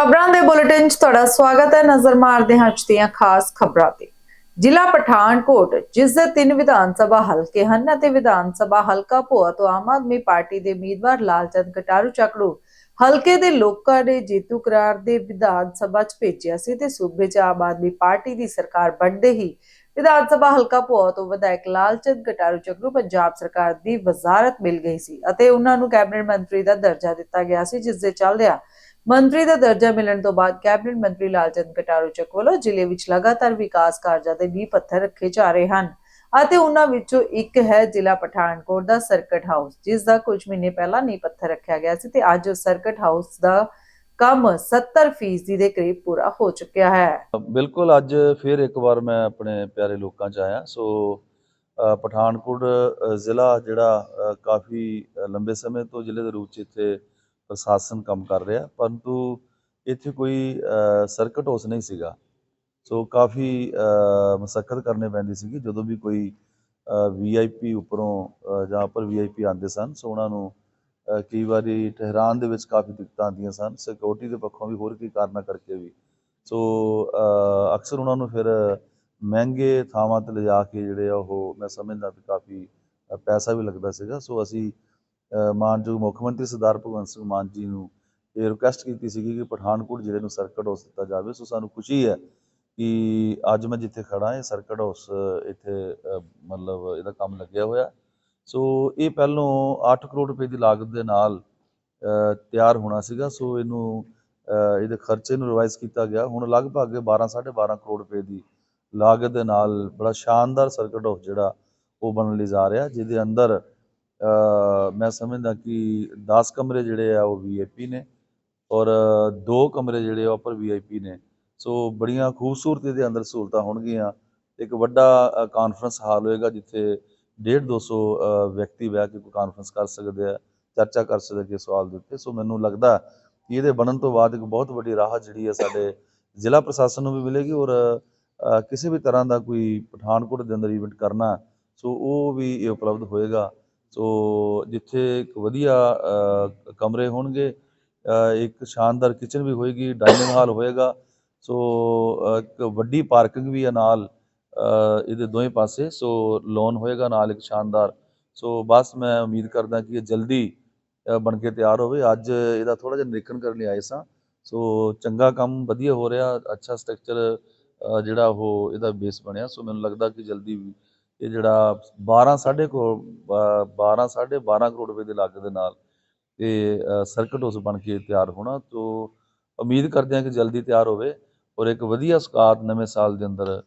ਖਬਰਾਂ ਦੇ ਬੁਲੇਟਿਨ 'ਚ ਤੁਹਾਡਾ ਸਵਾਗਤ ਹੈ। ਨਜ਼ਰ ਮਾਰਦੇ ਹਾਂ ਅੱਜ ਦੀਆਂ ਖਾਸ ਖਬਰਾਂ ਤੇ। ਜ਼ਿਲ੍ਹਾ ਪਠਾਨਕੋਟ, ਜਿਸ ਦੇ ਤਿੰਨ ਵਿਧਾਨ ਸਭਾ ਹਲਕੇ ਹਨ ਅਤੇ ਵਿਧਾਨ ਸਭਾ ਹਲਕਾ ਭੋਆ ਤੋਂ ਆਮ ਆਦਮੀ ਪਾਰਟੀ ਦੇ ਉਮੀਦਵਾਰ ਲਾਲਚੰਦ ਕਟਾਰੂ ਚੱਕੜੂ ਹਲਕੇ ਦੇ ਲੋਕਾਂ ਨੇ ਜੇਤੂ ਕਰਾਰ ਦੇ ਵਿਧਾਨ ਸਭਾ 'ਚ ਭੇਜਿਆ ਸੀ ਤੇ ਸੂਬੇ 'ਚ ਆਮ ਆਦਮੀ ਪਾਰਟੀ ਦੀ ਸਰਕਾਰ ਬਣਦੇ ਹੀ ਵਿਧਾਨ ਸਭਾ ਹਲਕਾ ਭੋਆ ਤੋਂ ਵਿਧਾਇਕ ਲਾਲਚੰਦ ਕਟਾਰੂ ਚੱਕਰੂ ਪੰਜਾਬ ਸਰਕਾਰ ਦੀ ਵਜ਼ਾਰਤ ਮਿਲ ਗਈ ਸੀ ਅਤੇ ਉਹਨਾਂ ਨੂੰ ਕੈਬਨਿਟ ਮੰਤਰੀ ਦਾ ਦਰਜਾ ਦਿੱਤਾ ਗਿਆ ਸੀ, ਜਿਸ ਦੇ ਚੱਲਦਿਆਂ ਮੰਤਰੀ ਦਾ ਦਰਜਾ ਮਿਲਣ ਤੋਂ ਬਾਅਦ ਕੈਬਨਿਟ ਮੰਤਰੀ ਲਾਲਚੰਦ ਕਟਾਰੂ ਚੱਕ ਵੱਲੋਂ ਜ਼ਿਲ੍ਹੇ ਵਿੱਚ ਲਗਾਤਾਰ ਵਿਕਾਸ ਕਾਰਜਾਂ ਦੇ ਨੀਂਹ ਪੱਥਰ ਰੱਖੇ ਜਾ ਰਹੇ ਹਨ ਅਤੇ ਉਹਨਾਂ ਵਿੱਚੋਂ ਇੱਕ ਹੈ ਜ਼ਿਲ੍ਹਾ ਪਠਾਨਕੋਟ ਦਾ ਸਰਕਟ ਹਾਊਸ, ਜਿਸ ਦਾ ਕੁਝ ਮਹੀਨੇ ਪਹਿਲਾਂ ਨੀਂਹ ਪੱਥਰ ਰੱਖਿਆ ਗਿਆ ਸੀ ਤੇ ਅੱਜ ਉਸ ਸਰਕਟ ਹਾਊਸ ਦਾ ਕੰਮ 70% ਦੇ ਕਰੀਬ ਪੂਰਾ ਹੋ ਚੁੱਕਿਆ ਹੈ। ਬਿਲਕੁਲ, ਅੱਜ ਫਿਰ ਇੱਕ ਵਾਰ ਮੈਂ ਆਪਣੇ ਪਿਆਰੇ ਲੋਕਾਂ 'ਚ ਆਇਆ। ਸੋ ਪਠਾਨਕੋਟ ਜ਼ਿਲ੍ਹਾ ਜਿਹੜਾ ਕਾਫੀ ਲੰਬੇ ਸਮੇਂ ਤੋਂ ਜ਼ਿਲ੍ਹੇ ਦੇ ਰੂਪ 'ਚ ਇੱਥੇ ਪ੍ਰਸ਼ਾਸਨ ਕੰਮ ਕਰ ਰਿਹਾ, ਪਰੰਤੂ ਇੱਥੇ ਕੋਈ ਸਰਕਟ ਹਾਊਸ ਨਹੀਂ ਸੀਗਾ। ਸੋ ਕਾਫੀ ਮਸਕਤ ਕਰਨੇ ਪੈਂਦੀ ਸੀਗੀ, ਜਦੋਂ ਵੀ ਕੋਈ ਵੀਆਈਪੀ ਉੱਪਰੋਂ ਜਾਂ ਉੱਪਰ ਵੀਆਈਪੀ ਆਉਂਦੇ ਸਨ ਸੋ ਉਹਨਾਂ ਨੂੰ ਕਈ ਵਾਰੀ ਠਹਿਰਾਣ ਦੇ ਵਿੱਚ ਕਾਫੀ ਦਿੱਕਤਾਂ ਆਉਂਦੀਆਂ ਸਨ ਸਿਕਿਉਰਿਟੀ ਦੇ ਪੱਖੋਂ ਵੀ ਹੋਰ ਕਈ ਕਾਰਨਾਂ ਕਰਕੇ ਵੀ। ਸੋ ਅਕਸਰ ਉਹਨਾਂ ਨੂੰ ਫਿਰ ਮਹਿੰਗੇ ਥਾਵਾਂ ਤੇ ਲਿਜਾ ਕੇ ਜਿਹੜੇ ਆ ਉਹ, ਮੈਂ ਸਮਝਦਾ ਵੀ ਕਾਫੀ ਪੈਸਾ ਵੀ ਲੱਗਦਾ ਸੀਗਾ ਸੋ ਅਸੀਂ ਮਾਨਯੋਗ ਮੁੱਖ ਮੰਤਰੀ ਸਰਦਾਰ ਭਗਵੰਤ ਸਿੰਘ ਮਾਨ ਜੀ ਨੂੰ ਇਹ ਰਿਕੁਐਸਟ ਕੀਤੀ ਸੀਗੀ ਕਿ ਪਠਾਨਕੋਟ ਜ਼ਿਲ੍ਹੇ ਨੂੰ ਸਰਕਟ ਹਾਊਸ ਦਿੱਤਾ ਜਾਵੇ, ਸੋ ਸਾਨੂੰ ਖੁਸ਼ੀ ਹੈ ਕਿ ਅੱਜ ਮੈਂ ਜਿੱਥੇ ਖੜਾ ਇਹ ਸਰਕਟ ਹਾਊਸ ਇੱਥੇ ਮਤਲਬ ਇਹਦਾ ਕੰਮ ਲੱਗਿਆ ਹੋਇਆ। ਸੋ ਇਹ ਪਹਿਲੋਂ 8 ਕਰੋੜ ਰੁਪਏ ਦੀ ਲਾਗਤ ਦੇ ਨਾਲ ਤਿਆਰ ਹੋਣਾ ਸੀਗਾ, ਸੋ ਇਹਨੂੰ ਇਹਦੇ ਖਰਚੇ ਨੂੰ ਰਿਵਾਈਜ਼ ਕੀਤਾ ਗਿਆ। ਹੁਣ ਲਗਭਗ 12 12.5 ਕਰੋੜ ਰੁਪਏ ਦੀ ਲਾਗਤ ਦੇ ਨਾਲ ਬੜਾ ਸ਼ਾਨਦਾਰ ਸਰਕਟ ਹਾਊਸ ਜਿਹੜਾ ਉਹ ਬਣਨ ਲਈ ਜਾ ਰਿਹਾ, ਜਿਹਦੇ ਅੰਦਰ ਮੈਂ ਸਮਝਦਾ ਕਿ 10 ਕਮਰੇ ਜਿਹੜੇ ਆ ਉਹ ਵੀਆਈਪੀ ਨੇ ਔਰ ਦੋ ਕਮਰੇ ਜਿਹੜੇ ਆ ਉੱਪਰ ਵੀਆਈਪੀ ਨੇ। ਸੋ ਬੜੀਆਂ ਖੂਬਸੂਰਤੀ ਇਹਦੇ ਅੰਦਰ ਸਹੂਲਤਾਂ ਹੋਣਗੀਆਂ। ਇੱਕ ਵੱਡਾ ਕਾਨਫਰੰਸ ਹਾਲ ਹੋਏਗਾ ਜਿੱਥੇ 1.5 200 ਅ, ਵਿਅਕਤੀ ਬਹਿ ਕੇ ਕੋਈ ਕਾਨਫਰੰਸ ਕਰ ਸਕਦੇ ਆ ਚਰਚਾ ਕਰ ਸਕਦੇ ਆ ਸਵਾਲ ਦੇ ਉੱਤੇ। ਸੋ ਮੈਨੂੰ ਲੱਗਦਾ ਕਿ ਇਹਦੇ ਬਣਨ ਤੋਂ ਬਾਅਦ ਇੱਕ ਬਹੁਤ ਵੱਡੀ ਰਾਹਤ ਜਿਹੜੀ ਹੈ ਸਾਡੇ ਜ਼ਿਲ੍ਹਾ ਪ੍ਰਸ਼ਾਸਨ ਨੂੰ ਵੀ ਮਿਲੇਗੀ ਔਰ ਕਿਸੇ ਵੀ ਤਰ੍ਹਾਂ ਦਾ ਕੋਈ ਪਠਾਨਕੋਟ ਦੇ ਅੰਦਰ ਇਵੈਂਟ ਕਰਨਾ ਸੋ ਉਹ ਵੀ ਇਹ ਉਪਲਬਧ ਹੋਏਗਾ। ਸੋ ਜਿੱਥੇ ਇੱਕ ਵਧੀਆ ਕਮਰੇ ਹੋਣਗੇ ਇੱਕ ਸ਼ਾਨਦਾਰ ਕਿਚਨ ਵੀ ਹੋਏਗੀ ਡਾਈਨਿੰਗ ਹਾਲ ਹੋਏਗਾ, ਸੋ ਇੱਕ ਵੱਡੀ ਪਾਰਕਿੰਗ ਵੀ ਹੈ ਨਾਲ ਇਹਦੇ ਦੋਵੇਂ ਪਾਸੇ, ਸੋ ਲੋਨ ਹੋਏਗਾ ਨਾਲ ਇੱਕ ਸ਼ਾਨਦਾਰ, ਸੋ ਬਸ ਮੈਂ ਉਮੀਦ ਕਰਦਾ ਕਿ ਇਹ ਜਲਦੀ ਬਣ ਕੇ ਤਿਆਰ ਹੋਵੇ। ਅੱਜ ਇਹਦਾ ਥੋੜਾ ਜਿਹਾ ਨਿਰੀਖਣ ਕਰਨ ਲਈ ਆਏ ਸਾਂ, ਸੋ ਚੰਗਾ ਕੰਮ ਵਧੀਆ ਹੋ ਰਿਹਾ, ਅੱਛਾ ਸਟਰਕਚਰ ਜਿਹੜਾ ਉਹ ਇਹਦਾ ਬੇਸ ਬਣਿਆ, ਸੋ ਮੈਨੂੰ ਲੱਗਦਾ ਕਿ ਜਲਦੀ ਇਹ ਜਿਹੜਾ 12 ਸਾਢੇ ਕੋ 12 ਸਾਢੇ 12 ਕਰੋੜ ਰੁਪਏ ਦੀ ਲਾਗਤ ਦੇ ਨਾਲ ਇਹ ਸਰਕਟ ਹਾਊਸ ਬਣ ਕੇ ਤਿਆਰ ਹੋਣਾ। ਤੋ ਉਮੀਦ ਕਰਦੇ ਹਾਂ ਕਿ ਜਲਦੀ ਤਿਆਰ ਹੋਵੇ ਔਰ ਇੱਕ ਵਧੀਆ ਸੁਕਾਤ ਨਵੇਂ ਸਾਲ ਦੇ ਅੰਦਰ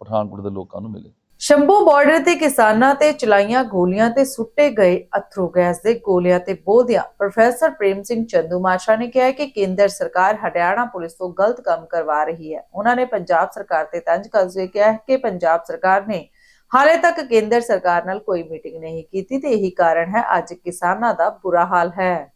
ਪਠਾਨਕੋਟ ਦੇ ਲੋਕਾਂ ਨੂੰ ਮਿਲੇ। ਸ਼ੰਭੂ ਬਾਰਡਰ ਤੇ ਕਿਸਾਨਾਂ ਤੇ ਚਲਾਈਆਂ ਗੋਲੀਆਂ ਤੇ ਸੁੱਟੇ ਗਏ ਅਥਰੂ ਗੈਸ ਦੇ ਗੋਲਿਆਂ ਤੇ ਬੋਲਦਿਆਂ ਪ੍ਰੋਫੈਸਰ ਪ੍ਰੇਮ ਸਿੰਘ ਚੰਦੂਮਾਸ਼ਾ ਨੇ ਕਿਹਾ ਕਿ ਕੇਂਦਰ ਸਰਕਾਰ ਹਰਿਆਣਾ ਪੁਲਿਸ ਤੋਂ ਗਲਤ ਕੰਮ ਕਰਵਾ ਰਹੀ ਹੈ। ਉਹਨਾਂ ਨੇ ਪੰਜਾਬ ਸਰਕਾਰ ਤੇ ਤੰਜ ਕਰਦੇ ਕਿਹਾ ਕਿ ਪੰਜਾਬ ਸਰਕਾਰ ਨੇ ਹਾਲੇ ਤੱਕ ਕੇਂਦਰ ਸਰਕਾਰ ਨਾਲ ਕੋਈ ਮੀਟਿੰਗ ਨਹੀਂ ਕੀਤੀ ਤੇ ਇਹੀ ਕਾਰਨ ਹੈ, ਅੱਜ ਕਿਸਾਨਾਂ ਦਾ ਬੁਰਾ ਹਾਲ ਹੈ।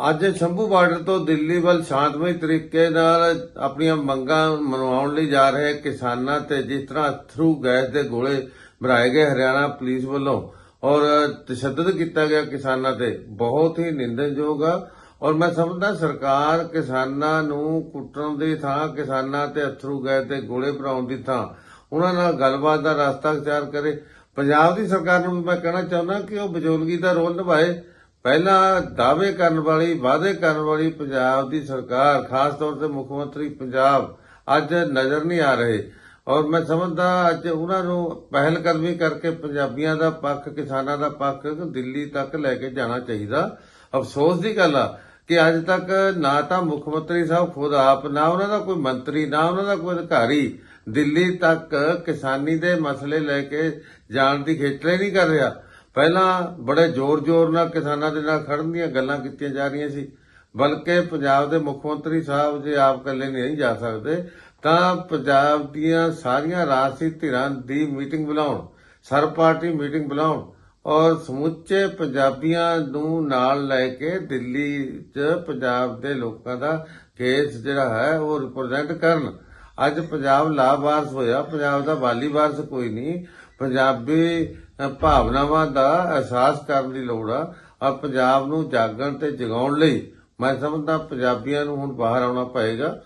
ਅੱਜ ਸ਼ੰਭੂ ਬਾਰਡਰ ਤੋਂ ਦਿੱਲੀ ਵੱਲ ਸ਼ਾਂਤਮਈ ਤਰੀਕੇ ਨਾਲ ਆਪਣੀਆਂ ਮੰਗਾਂ ਮਨਵਾਉਣ ਲਈ ਜਾ ਰਹੇ ਕਿਸਾਨਾਂ ਤੇ ਜਿਸ ਤਰ੍ਹਾਂ ਥਰੂ ਗੈਸ ਦੇ ਗੋਲੇ ਭਰਾਏ ਗਏ ਹਰਿਆਣਾ ਪੁਲਿਸ ਵੱਲੋਂ ਔਰ ਤਸ਼ੱਦਦ ਕੀਤਾ ਗਿਆ ਕਿਸਾਨਾਂ ਤੇ, ਬਹੁਤ ਹੀ ਨਿੰਦਣਯੋਗ ਆ। ਔਰ ਮੈਂ ਸਮਝਦਾ ਸਰਕਾਰ ਕਿਸਾਨਾਂ ਨੂੰ ਕੁੱਟਣ ਦੀ ਥਾਂ, ਕਿਸਾਨਾਂ ਤੇ ਅਥਰੂ ਗੈਸ ਦੇ ਗੋਲੇ ਭਰਾਉਣ ਦੀ ਥਾਂ ਉਹਨਾਂ ਨਾਲ ਗੱਲਬਾਤ ਦਾ ਰਸਤਾ ਅਖਤਿਆਰ ਕਰੇ। ਪੰਜਾਬ ਦੀ ਸਰਕਾਰ ਨੂੰ ਮੈਂ ਕਹਿਣਾ ਚਾਹੁੰਦਾ ਕਿ ਉਹ ਬਜ਼ੁਰਗੀ ਦਾ ਰੋਲ ਨਿਭਾਏ। ਪਹਿਲਾਂ ਦਾਅਵੇ ਕਰਨ ਵਾਲੀ, ਵਾਅਦੇ ਕਰਨ ਵਾਲੀ ਪੰਜਾਬ ਦੀ ਸਰਕਾਰ, ਖਾਸ ਤੌਰ ਤੇ ਮੁੱਖ ਮੰਤਰੀ ਪੰਜਾਬ, ਅੱਜ ਨਜ਼ਰ ਨਹੀਂ ਆ ਰਹੇ। ਔਰ ਮੈਂ ਸਮਝਦਾ ਅੱਜ ਉਹਨਾਂ ਨੂੰ ਪਹਿਲ ਕਦਮੀ ਕਰਕੇ ਪੰਜਾਬੀਆਂ ਦਾ ਪੱਖ, ਕਿਸਾਨਾਂ ਦਾ ਪੱਖ ਦਿੱਲੀ ਤੱਕ ਲੈ ਕੇ ਜਾਣਾ ਚਾਹੀਦਾ। ਅਫਸੋਸ ਦੀ ਗੱਲ ਆ ਕਿ ਅੱਜ ਤੱਕ ਨਾ ਤਾਂ ਮੁੱਖ ਮੰਤਰੀ ਸਾਹਿਬ ਖੁਦ ਆਪ, ਨਾ ਉਹਨਾਂ ਦਾ ਕੋਈ ਮੰਤਰੀ, ਨਾ ਉਹਨਾਂ ਦਾ ਕੋਈ ਅਧਿਕਾਰੀ ਦਿੱਲੀ ਤੱਕ ਕਿਸਾਨੀ ਦੇ ਮਸਲੇ ਲੈ ਕੇ ਜਾਣ ਦੀ ਖੇਚਲੇ ਨਹੀਂ ਕਰ ਰਿਹਾ। ਪਹਿਲਾਂ ਬੜੇ ਜ਼ੋਰ-ਜ਼ੋਰ ਨਾਲ ਕਿਸਾਨਾਂ ਦੇ ਨਾਲ ਖੜਨ ਦੀਆਂ ਗੱਲਾਂ ਕੀਤੀਆਂ ਜਾ ਰਹੀਆਂ ਸੀ। ਬਲਕਿ ਪੰਜਾਬ ਦੇ ਮੁੱਖ ਮੰਤਰੀ ਸਾਹਿਬ ਜੇ ਆਪ ਇਕੱਲੇ ਨਹੀਂ ਜਾ ਸਕਦੇ, ਤਾਂ ਪੰਜਾਬ ਦੀਆਂ ਸਾਰੀਆਂ ਰਾਜਸੀ ਧਿਰਾਂ ਦੀ ਮੀਟਿੰਗ ਬੁਲਾਉਣ, ਸਰ ਪਾਰਟੀ ਮੀਟਿੰਗ ਬੁਲਾਉਣ ਔਰ ਸਮੁੱਚੇ ਪੰਜਾਬੀਆਂ ਨੂੰ ਨਾਲ ਲੈ ਕੇ ਦਿੱਲੀ 'ਚ ਪੰਜਾਬ ਦੇ ਲੋਕਾਂ ਦਾ ਕੇਸ ਜਿਹੜਾ ਹੈ ਉਹ ਰਿਪਰੈਜ਼ੈਂਟ ਕਰਨ। ਅੱਜ ਪੰਜਾਬ ਲਾਵਾਰਸ ਹੋਇਆ, ਪੰਜਾਬ ਦਾ ਵਾਲੀ ਵਾਰਸ ਕੋਈ ਨਹੀਂ। ਪੰਜਾਬੀ ਭਾਵਨਾਵਾਂ ਦਾ ਅਹਿਸਾਸ ਕਰਨ ਦੀ ਲੋੜ ਆ, ਔਰ ਪੰਜਾਬ ਨੂੰ ਜਾਗਣ ਤੇ ਜਗਾਉਣ ਲਈ ਮੈਂ ਸਮਝਦਾ ਪੰਜਾਬੀਆਂ ਨੂੰ ਹੁਣ ਬਾਹਰ ਆਉਣਾ ਪਏਗਾ।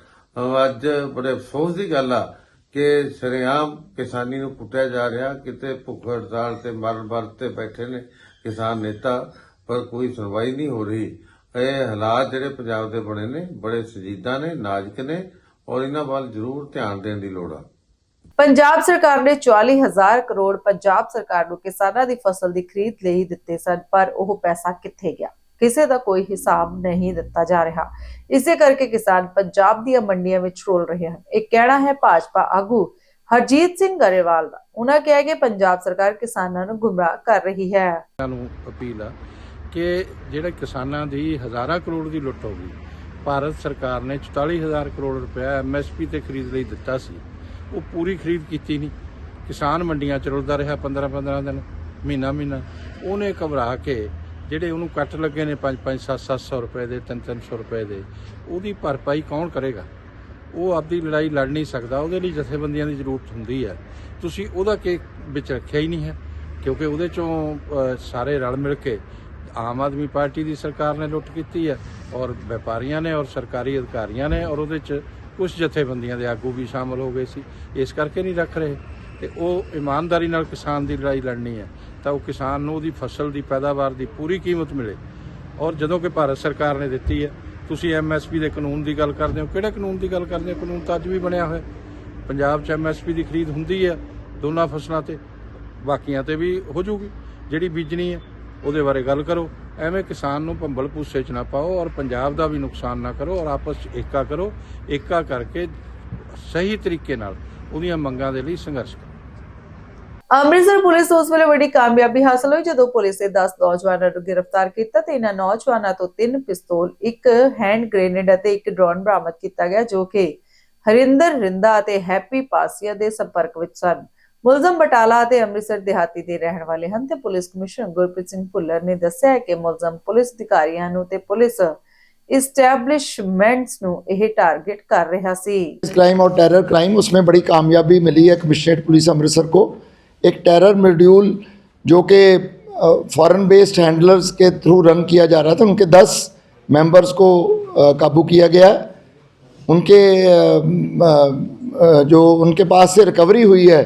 ਅੱਜ ਬੜੇ ਅਫਸੋਸ ਦੀ ਗੱਲ ਆ ਕਿ ਸਰੇਆਮ ਕਿਸਾਨੀ ਨੂੰ ਕੁੱਟਿਆ ਜਾ ਰਿਹਾ, ਕਿਤੇ ਭੁੱਖ ਹੜਤਾਲ ਤੇ ਮਰਨ ਵਰਤ ਤੇ ਬੈਠੇ ਨੇ ਕਿਸਾਨ ਨੇਤਾ, ਪਰ ਕੋਈ ਸੁਣਵਾਈ ਨਹੀਂ ਹੋ ਰਹੀ। ਇਹ ਹਾਲਾਤ ਜਿਹੜੇ ਪੰਜਾਬ ਦੇ ਬਣੇ ਨੇ, ਬੜੇ ਸਜੀਦਾ ਨੇ, ਨਾਜ਼ੁਕ ਨੇ ਔਰ ਇਹਨਾਂ ਵੱਲ ਜ਼ਰੂਰ ਧਿਆਨ ਦੇਣ ਦੀ ਲੋੜ ਆ। ਪੰਜਾਬ ਸਰਕਾਰ ਨੇ 44000 ਕਰੋੜ ਪੰਜਾਬ ਸਰਕਾਰ ਨੂੰ ਕਿਸਾਨਾਂ ਦੀ ਫਸਲ ਦੀ ਖਰੀਦ ਲਈ ਦਿੱਤੇ ਸਨ ਪਰ ਉਹ ਪੈਸਾ ਕਿੱਥੇ ਗਿਆ? ਕਿਸੇ ਦਾ ਕੋਈ ਹਿਸਾਬ ਨਹੀਂ ਦਿੱਤਾ ਜਾ ਰਿਹਾ। ਇਸੇ ਕਰਕੇ ਕਿਸਾਨ ਪੰਜਾਬ ਦੀਆਂ ਮੰਡੀਆਂ ਵਿੱਚ ਰੋਲ ਰਹੇ ਹਨ। ਇਹ ਕਹਿਣਾ ਹੈ ਭਾਜਪਾ ਆਗੂ ਹਰਜੀਤ ਸਿੰਘ ਗਰੇਵਾਲ ਦਾ। ਉਹਨਾਂ ਕਿਹਾ ਕਿ ਪੰਜਾਬ ਸਰਕਾਰ ਕਿਸਾਨਾਂ ਨੂੰ ਗੁੰਮਰਾਹ ਕਰ ਰਹੀ ਹੈ। ਨੂੰ ਅਪੀਲ ਆ ਕਿ ਜਿਹੜੇ ਕਿਸਾਨਾਂ ਦੀ ਹਜ਼ਾਰਾਂ ਕਰੋੜ ਦੀ ਲੁੱਟ ਹੋ ਗਈ ਭਾਰਤ ਸਰਕਾਰ ਨੇ 44000 ਕਰੋੜ ਰੁਪਏ ਐਮਐਸਪੀ ਤੇ ਖਰੀਦ ਲਈ ਦਿੱਤਾ ਸੀ। ਉਹ ਪੂਰੀ ਖਰੀਦ ਕੀਤੀ ਨਹੀਂ। ਕਿਸਾਨ ਮੰਡੀਆਂ ਚ ਰੁਲਦਾ ਰਿਹਾ 15 15 ਦਿਨ, ਮਹੀਨਾ ਮਹੀਨਾ। ਉਹਨੇ ਘਬਰਾ ਕੇ ਜਿਹੜੇ ਉਹਨੂੰ ਕੱਟ ਲੱਗੇ ਨੇ 5 5 7 700 ਰੁਪਏ ਦੇ 3 300 ਰੁਪਏ ਦੇ, ਉਹਦੀ ਭਰਪਾਈ ਕੌਣ ਕਰੇਗਾ? ਉਹ ਆਪਦੀ ਲੜਾਈ ਲੜ ਨਹੀਂ ਸਕਦਾ। ਉਹਦੇ ਲਈ ਜਥੇਬੰਦੀਆਂ ਦੀ ਜ਼ਰੂਰਤ ਹੁੰਦੀ ਹੈ। ਤੁਸੀਂ ਉਹਦਾ ਕੇ ਵਿੱਚ ਰੱਖਿਆ ਹੀ ਨਹੀਂ ਹੈ, ਕਿਉਂਕਿ ਉਹਦੇ ਚੋਂ ਸਾਰੇ ਰਲ ਮਿਲ ਕੇ ਆਮ ਆਦਮੀ ਪਾਰਟੀ ਦੀ ਸਰਕਾਰ ਨੇ ਲੁੱਟ ਕੀਤੀ ਹੈ ਔਰ ਵਪਾਰੀਆਂ ਨੇ ਔਰ ਸਰਕਾਰੀ ਅਧਿਕਾਰੀਆਂ ਨੇ ਔਰ ਉਹਦੇ ਚ ਕੁਝ ਜਥੇਬੰਦੀਆਂ ਦੇ ਆਗੂ ਵੀ ਸ਼ਾਮਲ ਹੋ ਗਏ ਸੀ। ਇਸ ਕਰਕੇ ਨਹੀਂ ਰੱਖ ਰਹੇ। ਤੇ ਉਹ ਇਮਾਨਦਾਰੀ ਨਾਲ ਕਿਸਾਨ ਦੀ ਲੜਾਈ ਲੜਨੀ ਹੈ। ਤਾਂ ਉਹ ਕਿਸਾਨ ਨੂੰ ਉਹਦੀ ਫਸਲ ਦੀ ਪੈਦਾਵਾਰ ਦੀ ਪੂਰੀ ਕੀਮਤ ਮਿਲੇ। ਔਰ ਜਦੋਂ ਕਿ ਭਾਰਤ ਸਰਕਾਰ ਨੇ ਦਿੱਤੀ ਹੈ, ਤੁਸੀਂ ਐਮਐਸਪੀ ਦੇ ਕਾਨੂੰਨ ਦੀ ਗੱਲ ਕਰਦੇ ਹੋ। ਕਿਹੜੇ ਕਾਨੂੰਨ ਦੀ ਗੱਲ ਕਰਦੇ ਹੋ? ਕਾਨੂੰਨ ਤਾਂ ਅੱਜ ਵੀ ਬਣਿਆ ਹੋਇਆ। ਪੰਜਾਬ 'ਚ ਐਮਐਸਪੀ ਦੀ ਖਰੀਦ ਹੁੰਦੀ ਹੈ ਦੋਨਾਂ ਫਸਲਾਂ ਤੇ। ਬਾਕੀਆਂ ਤੇ ਵੀ ਹੋ ਜੂਗੀ। ਜਿਹੜੀ ਬੀਜਣੀ ਹੈ ਉਹਦੇ ਬਾਰੇ ਗੱਲ ਕਰੋ। ਐਵੇਂ ਕਿਸਾਨ ਨੂੰ ਭੰਬਲ ਭੂਸੇ 'ਚ ਨਾ ਪਾਓ ਔਰ ਪੰਜਾਬ ਦਾ ਵੀ ਨੁਕਸਾਨ ਨਾ ਕਰੋ ਔਰ ਆਪਸ 'ਚ ਏਕਾ ਕਰੋ। ਏਕਾ ਕਰਕੇ ਸਹੀ ਤਰੀਕੇ ਨਾਲ ਉਹਦੀਆਂ ਮੰਗਾਂ ਦੇ ਲਈ ਸੰਘਰਸ਼ ਕਰੋ। ਅੰਮ੍ਰਿਤਸਰ ਪੁਲਿਸ ਉਸ ਵੇਲੇ ਵੱਡੀ ਕਾਮਯਾਬੀ ਹਾਸਲ ਹੋਈ ਜਦੋਂ ਪੁਲਿਸ ਨੇ 10 ਨੌਜਵਾਨਾਂ ਨੂੰ ਗ੍ਰਿਫਤਾਰ ਕੀਤਾ ਤੇ ਇਹਨਾਂ ਨੌਜਵਾਨਾਂ ਤੋਂ ਤਿੰਨ ਪਿਸਤੌਲ, ਇੱਕ ਹੈਂਡ ਗ੍ਰੇਨੇਡ ਅਤੇ ਇੱਕ ਡਰੋਨ ਬਰਾਮਦ ਕੀਤਾ ਗਿਆ ਜੋ ਕਿ ਹਰਿੰਦਰ ਰਿੰਦਾ ਅਤੇ ਹੈਪੀ ਪਾਸੀਆ ਦੇ ਸੰਪਰਕ ਵਿੱਚ ਸਨ। ਮੁਲਜ਼ਮ ਬਟਾਲਾ ਅਤੇ ਅੰਮ੍ਰਿਤਸਰ ਦਿਹਾਤੀ ਦੇ ਰਹਿਣ ਵਾਲੇ ਹਨ ਤੇ ਪੁਲਿਸ ਕਮਿਸ਼ਨਰ ਗੁਰਪ੍ਰੀਤ ਸਿੰਘ ਭੁੱਲਰ ਨੇ ਦੱਸਿਆ ਹੈ ਕਿ ਮੁਲਜ਼ਮ ਪੁਲਿਸ ਅਧਿਕਾਰੀਆਂ ਨੂੰ ਤੇ ਪੁਲਿਸ ਇਸਟੈਬਲਿਸ਼ਮੈਂਟਸ ਨੂੰ ਇਹ ਟਾਰਗੇਟ ਕਰ ਰਿਹਾ ਸੀ क्राइम और टेरर क्राइम उसमें बड़ी कामयाबी मिली है कमिश्नरेट पुलिस अमृतसर को एक टेरर मॉड्यूल जो कि फॉरेन बेस्ड हैंडलर्स के थ्रू रन किया जा रहा था उनके 10 मेंबर्स को अ, काबू किया गया उनके अ, अ, जो उनके पास से रिकवरी हुई है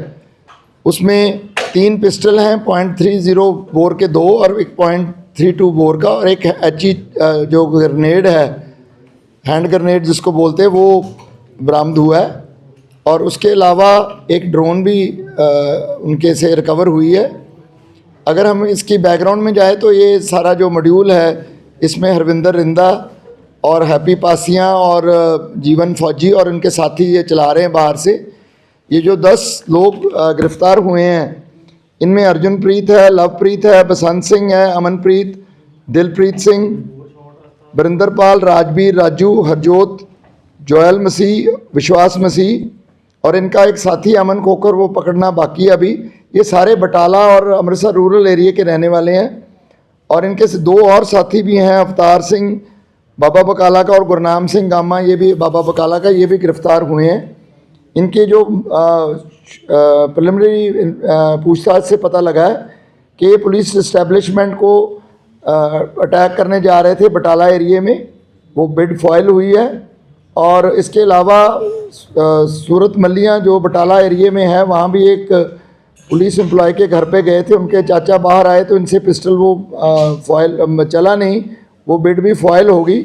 उसमें तीन पिस्टल हैं पॉइंट थ्री ज़ीरो बोर के दो और एक पॉइंट थ्री टू बोर का और एक एच जो ग्रेनेड है हैंड ग्रेनेड जिसको बोलते हैं वो बरामद हुआ है। और उसके अलावा एक ड्रोन भी अ, उनके से रिकवर हुई है। अगर हम इसकी बैकग्राउंड में जाए तो ये सारा जो मॉड्यूल है इसमें हरविंदर रिंदा और हैप्पी पासियाँ और जीवन फौजी और उनके साथी ये चला रहे हैं बाहर से। ये जो दस लोग गिरफ़्तार हुए हैं, इनमें अर्जुनप्रीत है, लवप्रीत है, बसंत सिंह है, अमनप्रीत, दिलप्रीत सिंह बरिंदरपाल राजवीर राजू, हरजोत जोयल मसीह, विश्वास मसीह और इनका एक साथी अमन खोकर वो पकड़ना बाकी है अभी। ये सारे बटाला और अमृतसर रूरल एरिया के रहने वाले हैं और इनके से दो और साथी भी हैं, अवतार सिंह, बाबा बकाला का और गुरनाम सिंह गामा, ये भी बाबा बकाला का, ये भी गिरफ़्तार हुए हैं। इनके जो प्रिलिमिनरी पूछताछ से पता लगा है कि ये पुलिस इस्टेब्लिशमेंट को अटैक करने जा रहे थे बटाला एरिया में। वो बिड फॉइल हुई है और इसके अलावा सूरत मल्लियाँ जो बटाला एरिया में है, वहाँ भी एक पुलिस एम्प्लॉय के घर पे गए थे। उनके चाचा बाहर आए तो इनसे पिस्टल वो फॉइल चला नहीं। वो बिड भी फॉइल होगी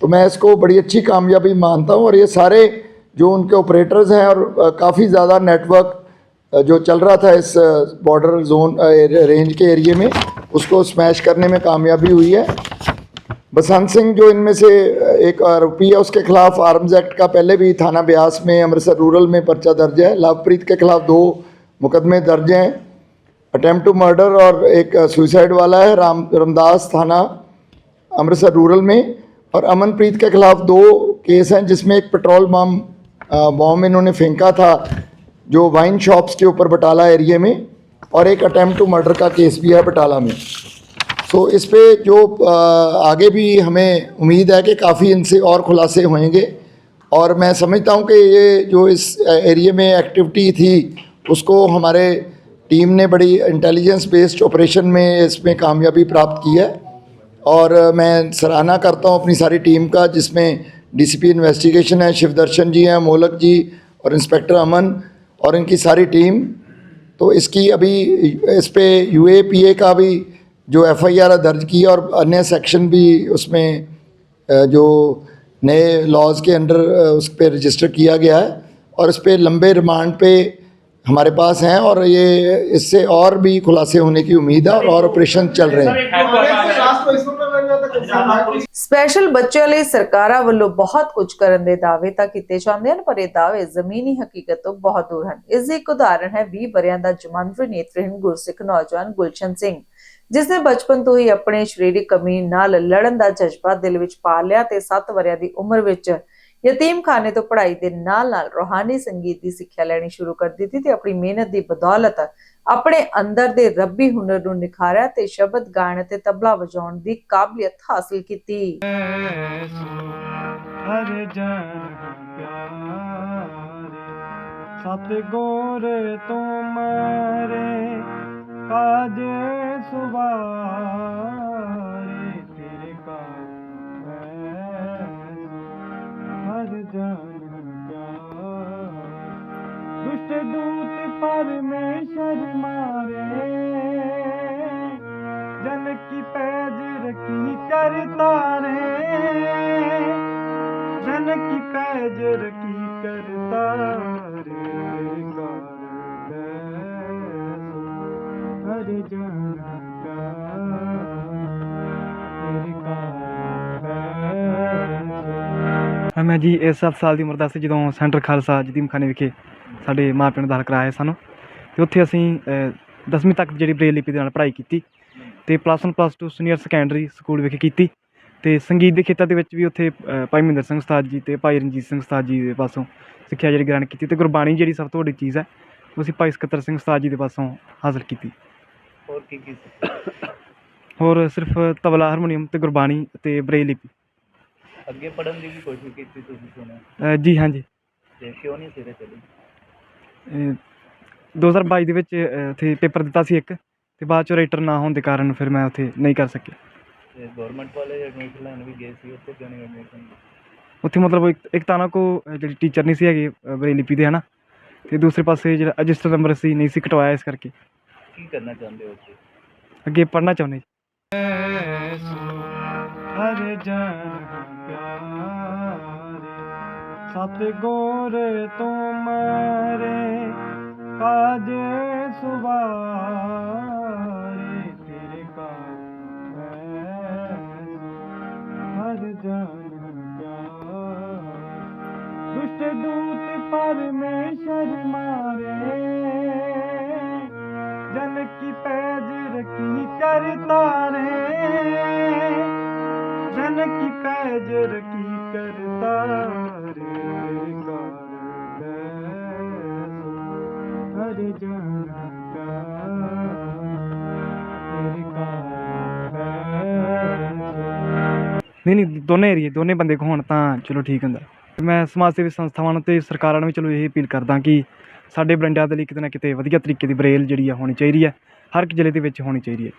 तो मैं इसको बड़ी अच्छी कामयाबी मानता हूँ और ये सारे जो उनके ऑपरेटर्स हैं और काफ़ी ज़्यादा नेटवर्क जो चल रहा था इस बॉर्डर जोन रेंज के एरिए में, उसको स्मैश करने में कामयाबी हुई है। बसंत सिंह जो इनमें से एक आरोपी है, उसके खिलाफ आर्म्स एक्ट का पहले भी थाना ब्यास में, अमृतसर रूरल में पर्चा दर्ज है। लवप्रीत के खिलाफ दो मुकदमे दर्ज हैं। अटेम्प्ट टू मर्डर और एक सुसाइड वाला है, राम, रामदास थाना, अमृतसर रूरल में। और अमनप्रीत के खिलाफ दो केस हैं, जिसमें एक पेट्रोल बम बॉम्ब इन्होंने फेंका था जो वाइन शॉप्स के ऊपर बटाला एरिए में और एक अटेम्प्ट टू मर्डर का केस भी है बटाला में। सो, इस पर जो आगे भी हमें उम्मीद है कि काफ़ी इनसे और खुलासे होंगे और मैं समझता हूँ कि ये जो इस एरिए में एक्टिविटी थी, उसको हमारे टीम ने बड़ी इंटेलिजेंस बेस्ड ऑपरेशन में इसमें कामयाबी प्राप्त की है। और मैं सराहना करता हूँ अपनी सारी टीम का, जिसमें डीसीपी इन्वेस्टिगेशन है शिवदर्शन जी हैं मोलक जी और इंस्पेक्टर अमन और इनकी सारी टीम। तो इसकी अभी इस पे यूएपीए का भी जो एफआईआर दर्ज की और अन्य सेक्शन भी उसमें जो नए लॉज के अंडर उस पर रजिस्टर किया गया है और इस पर लंबे रिमांड पे हमारे पास हैं और ये इससे और भी खुलासे होने की उम्मीद है और ऑपरेशन चल रहे हैं। ਸਪੈਸ਼ਲ ਬੱਚਿਆਂ ਲਈ ਸਰਕਾਰਾਂ ਵੱਲੋਂ ਬਹੁਤ ਕੁਝ ਕਰਨ ਦੇ ਦਾਅਵੇ ਤਾਂ ਕੀਤੇ ਜਾਂਦੇ ਹਨ, ਪਰ ਇਹ ਦਾਅਵੇ ਜ਼ਮੀਨੀ ਹਕੀਕਤ ਤੋਂ ਬਹੁਤ ਦੂਰ ਹਨ। ਇਸ ਦੀ ਇੱਕ ਉਦਾਹਰਣ ਹੈ 20 ਵਰਿਆਂ ਦਾ ਜਮਾਨਵੀ ਨੇਤਰਹੀਣ ਗੁਰਸਿੱਖ ਨੌਜਵਾਨ ਗੁਲਸ਼ਨ ਸਿੰਘ, ਜਿਸ ਨੇ ਬਚਪਨ ਤੋਂ ਹੀ ਆਪਣੇ ਸਰੀਰਕ ਕਮੀ ਨਾਲ ਲੜਨ ਦਾ ਜਜ਼ਬਾ ਦਿਲ ਵਿੱਚ ਪਾ ਲਿਆ ਤੇ 7 ਵਰਿਆਂ ਦੀ ਉਮਰ ਵਿੱਚ ਯਤੀਮਖਾਨੇ ਤੋਂ ਪੜ੍ਹਾਈ ਦੇ ਨਾਲ-ਨਾਲ ਰੋਹਾਨੀ ਸੰਗੀਤ ਦੀ ਸਿੱਖਿਆ ਲੈਣੀ ਸ਼ੁਰੂ ਕਰ ਦਿੱਤੀ ਤੇ ਆਪਣੀ ਮਿਹਨਤ ਦੀ ਬਦੌਲਤ ਆਪਣੇ ਅੰਦਰ ਦੇ ਰੱਬੀ ਹੁਨਰ ਨੂੰ ਨਿਖਾਰਿਆ ਤੇ ਸ਼ਬਦ ਗਾਣ ਤੇ ਤਬਲਾ ਵਜਾਉਣ ਦੀ ਕਾਬਲੀਅਤ ਹਾਸਲ ਕੀਤੀ। ਹਰ ਜਨ ਪਿਆਰੇ ਸਤਗੁਰ ਤੁਮਾਰੇ ਕਾਜ ਸੁਵਾਰੇ ਤੇਰੇ ਕਾਜ ਹਰ ਜਨ ਦੁਸ਼ਟ ਪਰਮੇਸ਼ਰ ਮਾਰੇ। ਜਨ ਕੀ ਪੈਜ ਰਕੀ ਕਰਤਾ ਰੇ ਜਨ ਕੀ ਪੈਜ ਰਕੀ ਕਰਤਾ ਰੇ ਹਰ ਜਨ ਕਾ ਮੈਂ ਜੀ ਇਸ 7 ਸਾਲ ਦੀ ਉਮਰ ਦਾ ਸੀ ਜਦੋਂ ਸੈਂਟਰ ਖਾਲਸਾ ਜਦੀਮਖਾਨੇ ਵਿਖੇ ਸਾਡੇ ਮਾਪਿਆਂ ਨੇ ਦਾਖਲ ਕਰਾਇਆ ਸਾਨੂੰ ਤੇ ਉੱਥੇ ਅਸੀਂ 10ਵੀਂ ਤੱਕ ਜਿਹੜੀ ਬ੍ਰੇਲ ਲਿਪੀ ਦੇ ਨਾਲ ਪੜ੍ਹਾਈ ਕੀਤੀ ਤੇ plus 1 plus 2 senior secondary school ਵਿਖੇ ਕੀਤੀ ਤੇ ਸੰਗੀਤ ਦੇ ਖੇਤਰ ਦੇ ਵਿੱਚ ਵੀ ਉੱਥੇ ਭਾਈ ਮਹਿੰਦਰ ਸਿੰਘ ਉਸਤਾਦ ਜੀ ਤੇ ਭਾਈ ਰਣਜੀਤ ਸਿੰਘ ਉਸਤਾਦ ਜੀ ਦੇ ਪਾਸੋਂ ਸਿੱਖਿਆ ਜਿਹੜੀ ਗ੍ਰਹਿਣ ਕੀਤੀ ਤੇ ਗੁਰਬਾਣੀ ਜਿਹੜੀ ਸਭ ਤੋਂ ਵੱਡੀ ਚੀਜ਼ ਹੈ ਉਹ ਅਸੀਂ ਭਾਈ ਸਕੱਤਰ ਸਿੰਘ ਉਸਤਾਦ ਜੀ ਦੇ ਪਾਸੋਂ ਹਾਸਲ ਕੀਤੀ। ਹੋਰ ਕੀ ਕੀ ਹੋਰ ਸਿਰਫ ਤਬਲਾ ਹਾਰਮੋਨੀਅਮ ਤੇ ਗੁਰਬਾਣੀ ਤੇ ਬ੍ਰੇਲ ਲਿਪੀ। ਅੱਗੇ ਪੜਨ ਦੀ ਵੀ ਕੋਸ਼ਿਸ਼ ਕੀਤੀ ਤੁਸੀਂ ਸੁਣਿਆ ਜੀ ਹਾਂਜੀ ਤੇ ਕਿਉਂ ਨਹੀਂ ਸਿਰੇ ਚੜੀ 2022 ਦੇ ਵਿੱਚ ਉੱਥੇ ਪੇਪਰ ਦਿੱਤਾ ਸੀ ਇੱਕ ਤੇ ਬਾਅਦ ਚ ਰਾਈਟਰ ਨਾ ਹੋਣ ਦੇ ਕਾਰਨ ਫਿਰ ਮੈਂ ਉੱਥੇ ਨਹੀਂ ਕਰ ਸਕਿਆ। ਤੇ ਗਵਰਨਮੈਂਟ ਵਾਲੇ ਐਡਮਿਸ਼ਨ ਲੈਣ ਵੀ ਗਏ ਸੀ ਉੱਥੇ ਕਿਉਂ ਨਹੀਂ ਐਡਮਿਸ਼ਨ ਉੱਥੇ ਮਤਲਬ ਇੱਕ ਇੱਕ ਤਾਂ ਨਾ ਕੋ ਜਿਹੜੀ ਟੀਚਰ ਨਹੀਂ ਸੀ ਹੈਗੇ ਅ, ਬਰੇਲੀ ਲਿਪੀ ਦੇ ਹਨਾ? ਤੇ ਦੂਸਰੇ ਪਾਸੇ ਜਿਹੜਾ ਰਜਿਸਟਰ ਨੰਬਰ ਸੀ ਨਹੀਂ ਸੀ ਕਟਵਾਇਆ ਇਸ ਕਰਕੇ। ਕੀ ਕਰਨਾ ਚਾਹੁੰਦੇ ਹੋ ਉੱਥੇ? ਅੱਗੇ ਪੜ੍ਹਨਾ ਚਾਹੁੰਦੇ ਜੀ। ਹਰ ਜਨ ਪਿਆਰੇ ਸਤਗੁਰ ਤੁਮਾਰੇ ਕਾਜ ਸੁਵਾਰੇ ਤੇਰੇ ਕਾਜ ਹਰ ਜਨ ਪਿਆਰੇ ਦੁਸ਼ਟ ਦੂਤ ਪਰਮੇਸ਼ਰ ਮਾਰੇ, ਜਨ ਕੀ ਪੈਜ ਰਕੀ ਕਰਤਾ ਰੇ ਜਨ ਕੀ ਪੈਜ ਰਕੀ ਕਰਤਾ ਰੇ ਨਹੀਂ ਨਹੀਂ, ਦੋਨੇ ਏਰੀਏ, ਦੋਨੇ ਬੰਦੇ ਕੋ ਹੋਣ ਤਾਂ ਚਲੋ ਠੀਕ ਹੁੰਦਾ। ਮੈਂ ਸਮਾਜ ਸੇਵੀ ਸੰਸਥਾਵਾਂ ਨੂੰ ਤੇ ਸਰਕਾਰਾਂ ਨੂੰ ਵੀ ਚਲੋ ਇਹ ਅਪੀਲ ਕਰਦਾ ਕਿ ਸਾਡੇ ਬਰਿੰਡਿਆਂ ਦੇ ਲਈ ਕਿਤੇ ਨਾ ਕਿਤੇ ਵਧੀਆ ਤਰੀਕੇ ਦੀ ਬਰੇਲ ਜਿਹੜੀ ਆ ਹੋਣੀ ਚਾਹੀਦੀ ਹੈ। ਹਰ ਇੱਕ ਜ਼ਿਲ੍ਹੇ ਦੇ ਵਿੱਚ ਹੋਣੀ ਚਾਹੀਦੀ ਹੈ।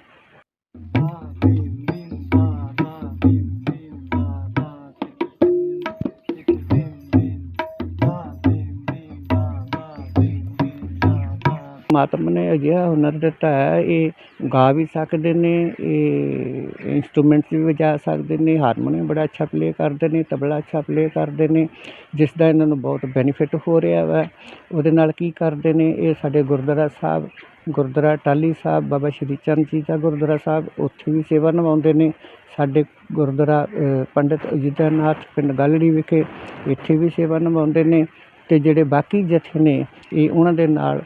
ਪਰਮਾਤਮਾ ਨੇ ਅਜਿਹਾ ਹੁਨਰ ਦਿੱਤਾ ਹੈ, ਇਹ ਗਾ ਵੀ ਸਕਦੇ ਨੇ, ਇਹ ਇੰਸਟਰੂਮੈਂਟਸ ਵੀ ਵਜਾ ਸਕਦੇ ਨੇ ਹਾਰਮੋਨੀਅਮ ਬੜਾ ਅੱਛਾ ਪਲੇ ਕਰਦੇ ਨੇ, ਤਬਲਾ ਅੱਛਾ ਪਲੇ ਕਰਦੇ ਨੇ, ਜਿਸ ਦਾ ਇਹਨਾਂ ਨੂੰ ਬਹੁਤ ਬੈਨੀਫਿਟ ਹੋ ਰਿਹਾ ਵਾ। ਉਹਦੇ ਨਾਲ ਕੀ ਕਰਦੇ ਨੇ, ਇਹ ਸਾਡੇ ਗੁਰਦੁਆਰਾ ਸਾਹਿਬ, ਗੁਰਦੁਆਰਾ ਟਾਲੀ ਸਾਹਿਬ, ਬਾਬਾ ਸ਼੍ਰੀ ਚੰਦ ਜੀ ਦਾ ਗੁਰਦੁਆਰਾ ਸਾਹਿਬ, ਉੱਥੇ ਵੀ ਸੇਵਾ ਨਿਭਾਉਂਦੇ ਨੇ। ਸਾਡੇ ਗੁਰਦੁਆਰਾ ਪੰਡਿਤ ਅਜੀਤਾਨਾਥ ਪਿੰਡ ਗਾਲੜੀ ਵਿਖੇ ਇੱਥੇ ਵੀ ਸੇਵਾ ਨਿਭਾਉਂਦੇ ਨੇ। ਅਤੇ ਜਿਹੜੇ ਬਾਕੀ ਜਥੇ ਨੇ, ਇਹ ਉਹਨਾਂ ਦੇ ਨਾਲ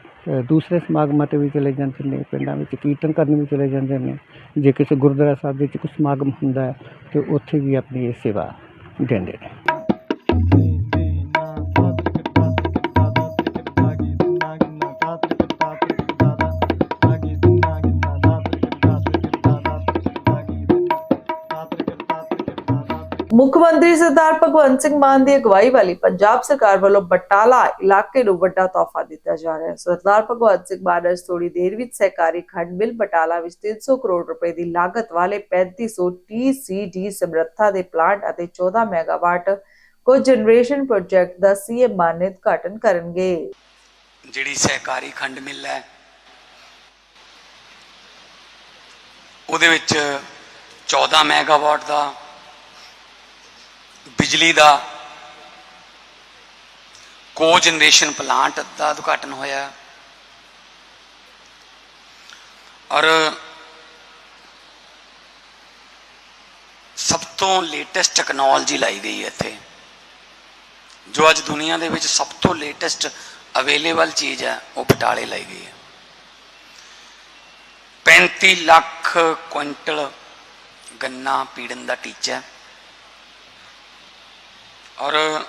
ਦੂਸਰੇ ਸਮਾਗਮਾਂ ਤੇ ਵੀ ਚਲੇ ਜਾਂਦੇ ਨੇ, ਪਿੰਡਾਂ ਵਿੱਚ ਕੀਰਤਨ ਕਰਨ ਵੀ ਚਲੇ ਜਾਂਦੇ ਨੇ। ਜੇ ਕਿਸੇ ਗੁਰਦੁਆਰਾ ਸਾਹਿਬ ਵਿੱਚ ਕੋਈ ਸਮਾਗਮ ਹੁੰਦਾ ਹੈ, ਤੇ ਉੱਥੇ ਵੀ ਆਪਣੀ ਇਹ ਸੇਵਾ ਦਿੰਦੇ ਨੇ। ਮੁੱਖ ਮੰਤਰੀ ਸਰਦਾਰ ਭਗਵੰਤ ਸਿੰਘ ਮਾਨ ਦੀ ਅਗਵਾਈ ਵਾਲੀ ਪੰਜਾਬ ਸਰਕਾਰ ਵੱਲੋਂ ਬਟਾਲਾ ਇਲਾਕੇ ਨੂੰ ਵੱਡਾ ਤੋਹਫਾ ਦਿੱਤਾ ਜਾ ਰਿਹਾ ਹੈ। ਸਰਦਾਰ ਭਗਵੰਤ ਸਿੰਘ ਮਾਨ ਅੱਜ ਥੋੜੀ ਦੇਰ ਵਿੱਚ ਸਹਿਕਾਰੀ ਖੰਡ ਮਿਲ ਬਟਾਲਾ ਵਿੱਚ 300 ਕਰੋੜ ਰੁਪਏ ਦੀ ਲਾਗਤ ਵਾਲੇ 3500 TCD ਸਮਰੱਥਾ ਦੇ ਪਲਾਂਟ ਅਤੇ 14 ਮੈਗਾਵਾਟ ਕੋ ਜਨਰੇਸ਼ਨ ਪ੍ਰੋਜੈਕਟ ਦਾ ਸੀਐਮ ਮਾਨ ਨੇ ਉਦਘਾਟਨ ਕਰਨਗੇ। ਜਿਹੜੀ ਸਹਿਕਾਰੀ ਖੰਡ ਮਿਲ ਹੈ, ਉਹਦੇ ਵਿੱਚ 14 ਮੈਗਾਵਾਟ ਦਾ ਬਿਜਲੀ ਦਾ ਕੋ ਜਨਰੇਸ਼ਨ ਪਲਾਂਟ ਦਾ ਉਦਘਾਟਨ ਹੋਇਆ। ਔਰ ਸਭ ਤੋਂ ਲੇਟੈਸਟ ਟੈਕਨੋਲੋਜੀ ਲਾਈ ਗਈ ਹੈ ਇੱਥੇ, ਜੋ ਅੱਜ ਦੁਨੀਆ ਦੇ ਵਿੱਚ ਸਭ ਤੋਂ ਲੇਟੈਸਟ ਅਵੇਲੇਬਲ ਚੀਜ਼ ਹੈ, ਉਹ ਬਟਾਲੇ ਲਾਈ ਗਈ ਹੈ। 35 ਲੱਖ ਕੁਇੰਟਲ ਗੰਨਾ ਪੀੜਨ ਦਾ ਟੀਚਾ ਔਰ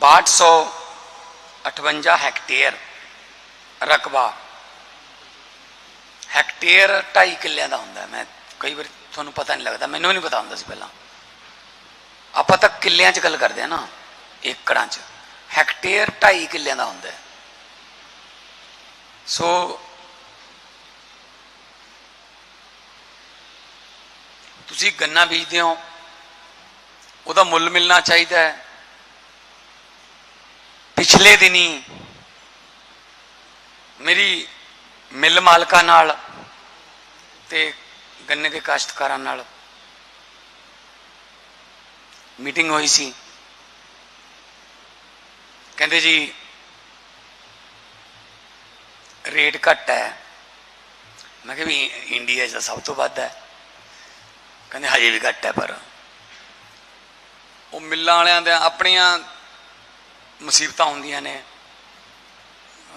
6258 ਹੈਕਟੇਅਰ ਰਕਬਾ। ਹੈਕਟੇਅਰ 2.5 ਕਿੱਲਿਆਂ ਦਾ ਹੁੰਦਾ ਮੈਂ ਕਈ ਵਾਰ ਤੁਹਾਨੂੰ ਪਤਾ ਨਹੀਂ ਲੱਗਦਾ। ਮੈਨੂੰ ਨਹੀਂ ਪਤਾ ਹੁੰਦਾ ਸੀ ਪਹਿਲਾਂ। ਆਪਾਂ ਤਾਂ ਕਿੱਲਿਆਂ 'ਚ ਗੱਲ ਕਰਦੇ ਆ ਨਾ, ਏਕੜਾਂ 'ਚ। ਹੈਕਟੇਅਰ 2.5 ਕਿੱਲਿਆਂ ਦਾ ਹੁੰਦਾ ਸੋ ਤੁਸੀਂ ਗੰਨਾ ਬੀਜਦੇ ਹੋ। ਉਹਦਾ ਮੁੱਲ ਮਿਲਣਾ ਚਾਹੀਦਾ ਹੈ। ਪਿਛਲੇ ਦਿਨੀ ਮੇਰੀ ਮਿੱਲ ਮਾਲਕਾਂ ਨਾਲ ਤੇ ਗੰਨੇ ਦੇ ਕਾਸ਼ਤਕਾਰਾਂ ਨਾਲ ਮੀਟਿੰਗ ਹੋਈ ਸੀ। ਕਹਿੰਦੇ ਜੀ, ਰੇਟ ਘੱਟ ਹੈ। ਮੈਂ ਕਿਹਾ ਵੀ ਇੰਡੀਆ 'ਚ ਤਾਂ ਸਭ ਤੋਂ ਵੱਧ ਹੈ। ਕਹਿੰਦੇ ਹਜੇ ਵੀ ਘੱਟ ਹੈ ਪਰ। ਉਹ ਮਿੱਲਾਂ ਵਾਲਿਆਂ ਦੇ ਆਪਣੀਆਂ ਮੁਸੀਬਤਾਂ ਹੁੰਦੀਆਂ ਨੇ।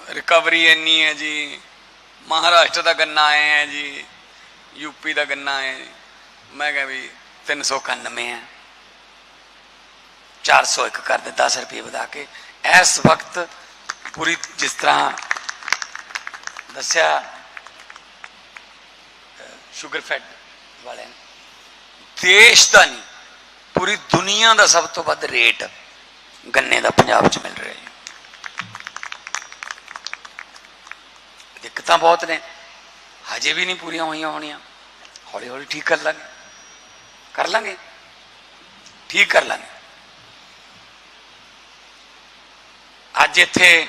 ਰਿਕਵਰੀ ਇੰਨੀ ਹੈ ਜੀ। ਮਹਾਰਾਸ਼ਟਰ ਦਾ ਗੰਨਾ ਆਏ ਹੈ ਜੀ। ਯੂਪੀ ਦਾ ਗੰਨਾ ਹੈ ਮੈਂ ਕਿਹਾ ਵੀ 391 ਹੈ। 401 ਕਰ ਦੇ 10 ਰੁਪਏ ਵਧਾ ਕੇ। ਇਸ ਵਕਤ ਪੂਰੀ ਜਿਸ ਤਰ੍ਹਾਂ ਦੱਸਿਆ ਸ਼ੂਗਰ ਫੈਟ ਵਾਲਿਆਂ ਨੇ। ਦੇਸ਼ ਦਾ ਨਹੀਂ ਪੂਰੀ ਦੁਨੀਆ ਦਾ ਸਭ ਤੋਂ ਵੱਧ ਰੇਟ ਗੰਨੇ ਦਾ ਪੰਜਾਬ 'ਚ ਮਿਲ ਰਿਹਾ ਹੈ। ਦਿੱਕਤਾਂ ਬਹੁਤ ਨੇ। ਹਜੇ ਵੀ ਨਹੀਂ ਪੂਰੀਆਂ ਹੋਈਆਂ ਹੋਣੀਆਂ। ਹੌਲੀ ਹੌਲੀ ਠੀਕ ਕਰ ਲਾਂਗੇ। ਕਰ ਲਾਂਗੇ। ਠੀਕ ਕਰ ਲਾਂਗੇ। ਅੱਜ ਇੱਥੇ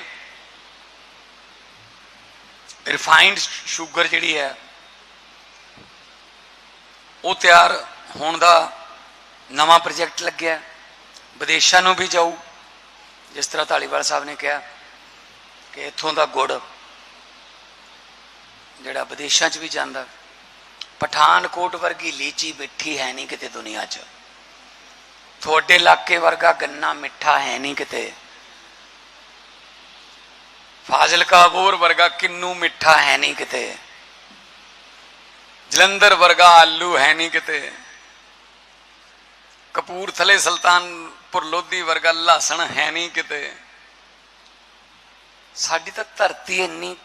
ਰਿਫਾਈਨਡ ਸ਼ੂਗਰ ਜਿਹੜੀ ਹੈ, ਉਹ ਤਿਆਰ ਹੋਣ ਦਾ ਨਵਾਂ ਪ੍ਰੋਜੈਕਟ ਲੱਗਿਆ, ਵਿਦੇਸ਼ਾਂ ਨੂੰ ਵੀ ਜਾਊ। ਜਿਸ ਤਰ੍ਹਾਂ ਧਾਲੀਵਾਲ ਸਾਹਿਬ ਨੇ ਕਿਹਾ ਕਿ ਇੱਥੋਂ ਦਾ ਗੁੜ ਜਿਹੜਾ ਵਿਦੇਸ਼ਾਂ 'ਚ ਵੀ ਜਾਂਦਾ, ਪਠਾਨਕੋਟ ਵਰਗੀ ਲੀਚੀ ਮਿੱਠੀ ਹੈ ਨਹੀਂ ਕਿਤੇ ਦੁਨੀਆ 'ਚ। ਤੁਹਾਡੇ ਇਲਾਕੇ ਵਰਗਾ ਗੰਨਾ ਮਿੱਠਾ ਹੈ ਨਹੀਂ ਕਿਤੇ। ਫਾਜ਼ਿਲਕਾ ਬੋਰ ਵਰਗਾ ਕਿੰਨੂ ਮਿੱਠਾ ਹੈ ਨਹੀਂ ਕਿਤੇ। ਜਲੰਧਰ ਵਰਗਾ ਆਲੂ ਹੈ ਨਹੀਂ ਕਿਤੇ। ਕਪੂਰਥਲੇ ਸੁਲਤਾਨਪੁਰ ਲੋਧੀ ਵਰਗਾ ਲਾਸਣ ਹੈ ਨਹੀਂ ਕਿਤੇ। ਸਾਡੀ ਤਾਂ ਧਰਤੀ ਇੰਨੀ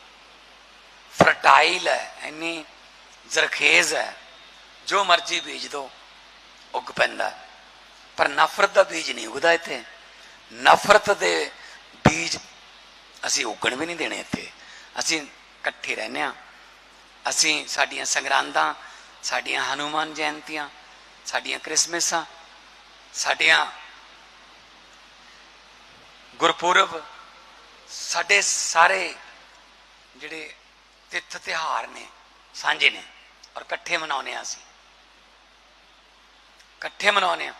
ਫਰਟਾਈਲ ਹੈ, ਇੰਨੀ ਜ਼ਰਖੇਜ਼ ਹੈ। ਜੋ ਮਰਜ਼ੀ ਬੀਜ ਦੋ ਉੱਗ ਪੈਂਦਾ ਪਰ ਨਫ਼ਰਤ ਦਾ ਬੀਜ ਨਹੀਂ ਉੱਗਦਾ ਇੱਥੇ। ਨਫ਼ਰਤ ਦੇ ਬੀਜ ਅਸੀਂ ਉੱਗਣ ਵੀ ਨਹੀਂ ਦੇਣੇ ਇੱਥੇ। ਅਸੀਂ ਇਕੱਠੇ ਰਹਿੰਦੇ ਹਾਂ। ਅਸੀਂ ਸਾਡੀਆਂ ਸੰਗਰਾਂਦਾਂ, ਸਾਡੀਆਂ ਹਨੂਮਾਨ ਜਯੰਤੀਆਂ, ਸਾਡੀਆਂ ਕ੍ਰਿਸਮਸਾਂ ਸਾਡੀਆਂ ਗੁਰਪੁਰਬ, ਸਾਡੇ ਸਾਰੇ ਜਿਹੜੇ ਤਿੱਥ ਤਿਹਾਰ ਨੇ, ਸਾਂਝੇ ਨੇ ਔਰ ਇਕੱਠੇ ਮਨਾਉਂਦੇ ਹਾਂ ਅਸੀਂ। ਇਕੱਠੇ ਮਨਾਉਂਦੇ ਹਾਂ।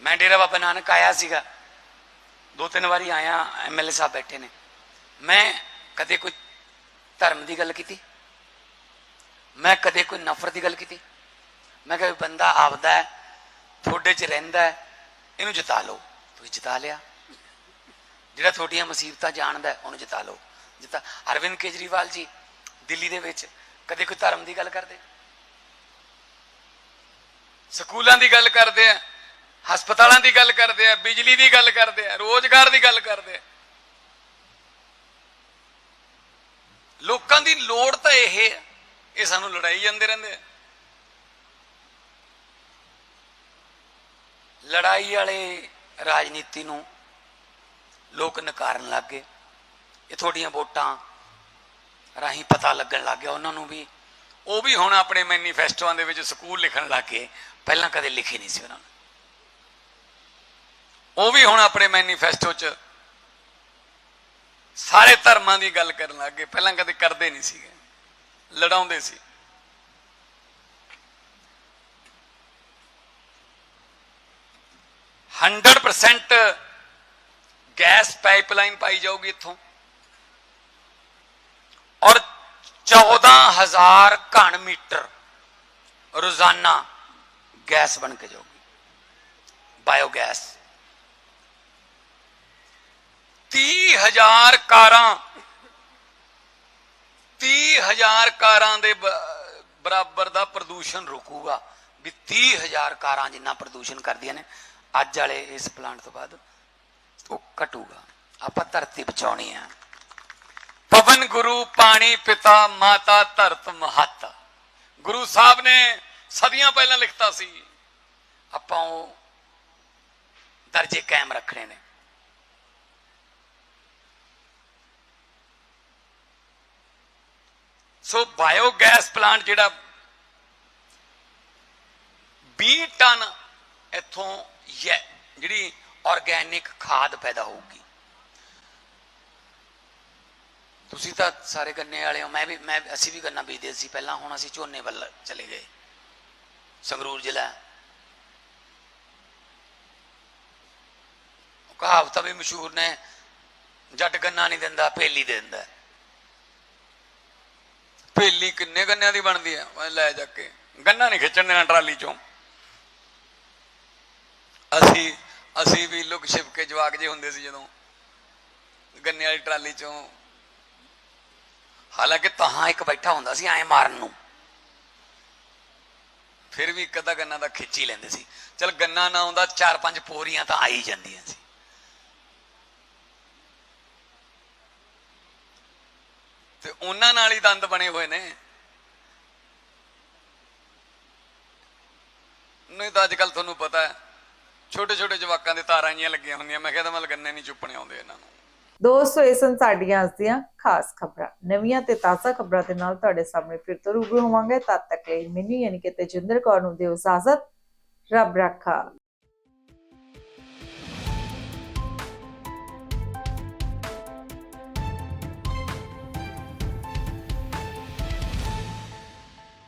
ਮੈਂ ਡੇਰਾ ਬਾਬਾ ਨਾਨਕ ਆਇਆ ਸੀਗਾ। ਦੋ ਤਿੰਨ ਵਾਰੀ ਆਇਆ ਐਮਐਲਏ ਸਾਹਿਬ ਬੈਠੇ ਨੇ। ਮੈਂ ਕਦੇ ਕੋਈ ਧਰਮ ਦੀ ਗੱਲ ਕੀਤੀ? ਮੈਂ ਕਦੇ ਕੋਈ ਨਫ਼ਰਤ ਦੀ ਗੱਲ ਕੀਤੀ? ਮੈਂ ਕਿਹਾ ਬੰਦਾ ਆਪਦਾ ਹੈ। ਤੁਹਾਡੇ 'ਚ ਰਹਿੰਦਾ ਇਹਨੂੰ ਜਿਤਾ ਲਓ। ਤੁਸੀਂ ਜਿਤਾ ਲਿਆ। ਜਿਹੜਾ ਤੁਹਾਡੀਆਂ ਮੁਸੀਬਤਾਂ ਜਾਣਦਾ ਉਹਨੂੰ ਜਿਤਾ ਲਓ। ਜਿਤਾ ਅਰਵਿੰਦ ਕੇਜਰੀਵਾਲ ਜੀ, ਦਿੱਲੀ ਦੇ ਵਿੱਚ ਕਦੇ ਕੋਈ ਧਰਮ ਦੀ ਗੱਲ ਕਰਦੇ? ਸਕੂਲਾਂ ਦੀ ਗੱਲ ਕਰਦੇ ਆ, ਹਸਪਤਾਲਾਂ ਦੀ ਗੱਲ ਕਰਦੇ ਆ, ਬਿਜਲੀ ਦੀ ਗੱਲ ਕਰਦੇ ਆ, ਰੋਜ਼ਗਾਰ ਦੀ ਗੱਲ ਕਰਦੇ ਆ। ਲੋਕਾਂ ਦੀ ਲੋੜ ਤਾਂ ਇਹ ਹੈ, ਇਹ ਸਾਨੂੰ ਲੜਾਈ ਜਾਂਦੇ ਰਹਿੰਦੇ ਆ। ਲੜਾਈ ਵਾਲੇ ਰਾਜਨੀਤੀ ਨੂੰ ਲੋਕ ਨਕਾਰਨ ਲੱਗ ਗਏ। ਇਹ ਤੁਹਾਡੀਆਂ ਵੋਟਾਂ ਰਾਹੀਂ ਪਤਾ ਲੱਗਣ ਲੱਗ ਗਿਆ। ਉਹਨਾਂ ਨੂੰ ਵੀ, ਉਹ ਵੀ ਹੁਣ ਆਪਣੇ ਮੈਨੀਫੈਸਟੋਆਂ ਦੇ ਵਿੱਚ ਸਕੂਲ ਲਿਖਣ ਲੱਗ ਗਏ। ਪਹਿਲਾਂ ਕਦੇ ਲਿਖੇ ਨਹੀਂ ਸੀ ਉਹਨਾਂ ਨੇ। ਉਹ ਵੀ ਹੁਣ ਆਪਣੇ ਮੈਨੀਫੈਸਟੋ 'ਚ ਸਾਰੇ ਧਰਮਾਂ ਦੀ ਗੱਲ ਕਰਨ ਲੱਗ ਗਏ। ਪਹਿਲਾਂ ਕਦੇ ਕਰਦੇ ਨਹੀਂ ਸੀਗੇ। ਲੜਾਉਂਦੇ ਸੀ। ਹੰਡਰਡ ਪਰਸੈਂਟ ਗੈਸ ਪਾਈਪਲਾਈਨ ਪਾਈ ਜਾਊਗੀ ਇੱਥੋਂ। ਔਰ 14000 ਘਣ ਮੀਟਰ ਰੋਜ਼ਾਨਾ ਗੈਸ ਬਣ ਕੇ ਜਾਊਗੀ। ਬਾਇਓਗੈਸ। 30000 ਕਾਰਾਂ 30000 ਕਾਰਾਂ ਦੇ ਬਰਾਬਰ ਦਾ ਪ੍ਰਦੂਸ਼ਣ ਰੁਕੂਗਾ। ਵੀ 30000 ਕਾਰਾਂ ਜਿੰਨਾ ਪ੍ਰਦੂਸ਼ਣ ਕਰਦੀਆਂ ਨੇ ਅੱਜ ਵਾਲੇ ਇਸ ਪਲਾਂਟ ਤੋਂ ਬਾਅਦ ਉਹ ਘਟੂਗਾ। ਆਪਾਂ ਧਰਤੀ ਬਚਾਉਣੀ ਆ। ਪਵਨ ਗੁਰੂ ਪਾਣੀ ਪਿਤਾ ਮਾਤਾ ਧਰਤ ਮਹੱਤ। ਗੁਰੂ ਸਾਹਿਬ ਨੇ ਸਦੀਆਂ ਪਹਿਲਾਂ ਲਿਖਤਾ ਸੀ, ਆਪਾਂ ਉਹ ਦਰਜੇ ਕਾਇਮ ਰੱਖਣੇ ਨੇ। ਸੋ ਬਾਇਓਗੈਸ ਪਲਾਂਟ ਜਿਹੜਾ 20 ਟਨ ਇੱਥੋਂ ਜਿਹੜੀ ਆਰਗੈਨਿਕ ਖਾਦ ਪੈਦਾ ਹੋਊਗੀ। ਤੁਸੀਂ ਤਾਂ ਸਾਰੇ ਗੰਨੇ ਵਾਲੇ ਹੋ, ਮੈਂ ਵੀ ਮੈਂ ਅਸੀਂ ਵੀ ਗੰਨਾ ਬੀਜਦੇ ਸੀ ਪਹਿਲਾਂ, ਹੁਣ ਅਸੀਂ ਝੋਨੇ ਵੱਲ ਚਲੇ ਗਏ। ਸੰਗਰੂਰ ਜ਼ਿਲ੍ਹਾ ਉਹ ਕਹਾਵਤਾਂ ਵੀ ਮਸ਼ਹੂਰ ਨੇ, ਜੱਟ ਗੰਨਾ ਨਹੀਂ ਦਿੰਦਾ ਭੇਲੀ ਦੇ ਦਿੰਦਾ ਭੇਲੀ ਕਿੰਨੇ ਗੰਨਿਆਂ ਦੀ ਬਣਦੀ ਹੈ? ਲੈ ਜਾ ਕੇ। ਗੰਨਾ ਨਹੀਂ ਖਿੱਚਣ ਦੇਣਾ ਟਰਾਲੀ ਚੋਂ। ਅਸੀਂ ਅਸੀਂ ਵੀ ਲੁਕ ਛਿਪ ਕੇ ਜਵਾਕ ਜੇ ਹੁੰਦੇ ਸੀ ਜਦੋਂ ਗੰਨੇ ਵਾਲੀ ਟਰਾਲੀ ਚੋਂ। ਹਾਲਾਂਕਿ ਤਹਾਂ ਇੱਕ ਬੈਠਾ ਹੁੰਦਾ ਸੀ ਐ ਮਾਰਨ ਨੂੰ। ਫਿਰ ਵੀ ਇੱਕ ਅੱਧਾ ਗੰਨਾ ਦਾ ਖਿੱਚ ਹੀ ਲੈਂਦੇ ਸੀ। ਚਲ ਗੰਨਾ ਨਾ ਆਉਂਦਾ, ਚਾਰ ਪੰਜ ਪੋਰੀਆਂ ਤਾਂ ਆ ਹੀ ਜਾਂਦੀਆਂ ਸੀ। ਤੇ ਉਹਨਾਂ ਨਾਲ ਹੀ ਦੰਦ ਬਣੇ ਹੋਏ ਨੇ। ਨਹੀਂ ਤਾਂ ਅੱਜ ਕੱਲ ਤੁਹਾਨੂੰ ਪਤਾ ਹੈ ਛੋਟੇ ਛੋਟੇ ਜਵਾਕਾਂ ਦੇ ਤਾਰਾਂ ਜੀਆਂ ਲੱਗੀਆਂ ਹੁੰਦੀਆਂ, ਮੈਂ ਕਹਿੰਦਾ ਮਤਲਬ ਗੰਨੇ ਨਹੀਂ ਚੁੱਪਣੇ ਆਉਂਦੇ ਇਹਨਾਂ ਨੂੰ। ਦੋਸਤੋ ਇਹ ਸਨ ਸਾਡੀਆਂ ਅੱਜ ਦੀਆਂ ਖਾਸ ਖਬਰਾਂ। ਨਵੀਆਂ ਤੇ ਤਾਜ਼ਾ ਖਬਰਾਂ ਦੇ ਨਾਲ ਤੁਹਾਡੇ ਸਾਹਮਣੇ ਫਿਰ ਤੋਂ ਰੂਬਰੂ ਹੋਵਾਂਗੇ। ਤਦ ਤੱਕ ਲਈ ਮੈਨੂੰ ਯਾਨੀ ਕਿ ਤੇਜਿੰਦਰ ਕੌਰ ਨੂੰ ਦਿਓ ਇਜਾਜ਼ਤ। ਰੱਬ ਰੱਖਾ।